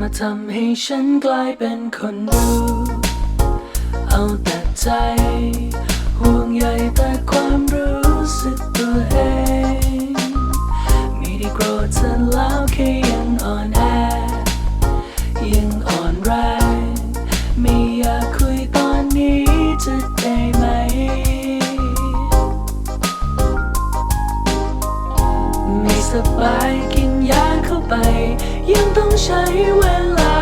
มาทำให้ฉันกลายเป็นคนรู้ เอาแต่ใจ ห่วงใยแต่ความรู้สึกตัวเอง ไม่ได้โกรธเธอแล้วแค่ยังอ่อนแอ ยังอ่อนแรงไม่อยากคุยตอนนี้จะได้ไหมไม่สบายกินยา เข้าไป ยังต้องใช้เวลา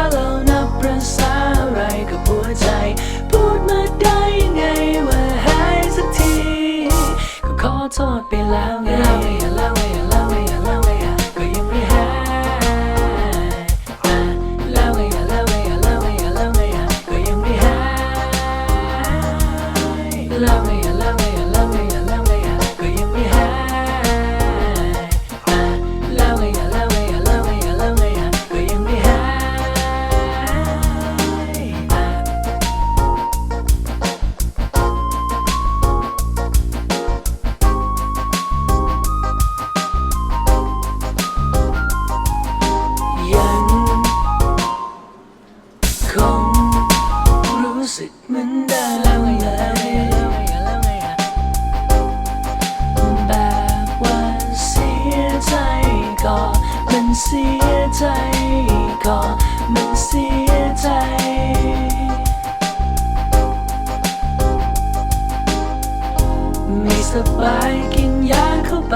เสียใจ ก็มันเสียใจไม่สบายกินยาเข้าไป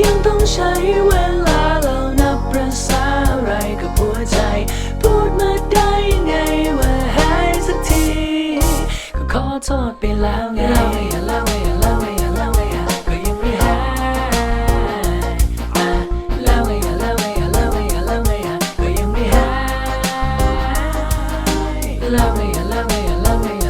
ยังต้องใช้เวลาเรานับประสาอะไรกับหัวใจ พูดมาได้ยังไงว่าหายสักที ก็ขอโทษไปแล้วไงแล้วไงแล้วไง love me, you love me.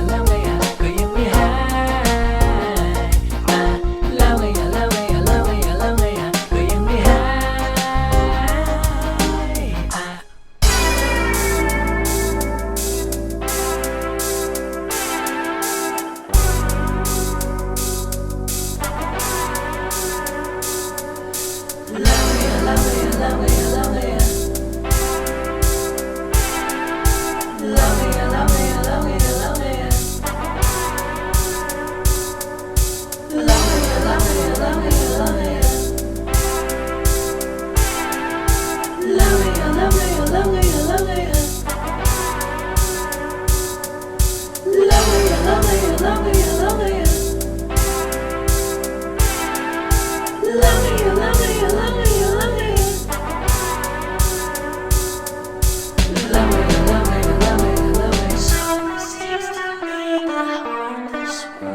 whisper.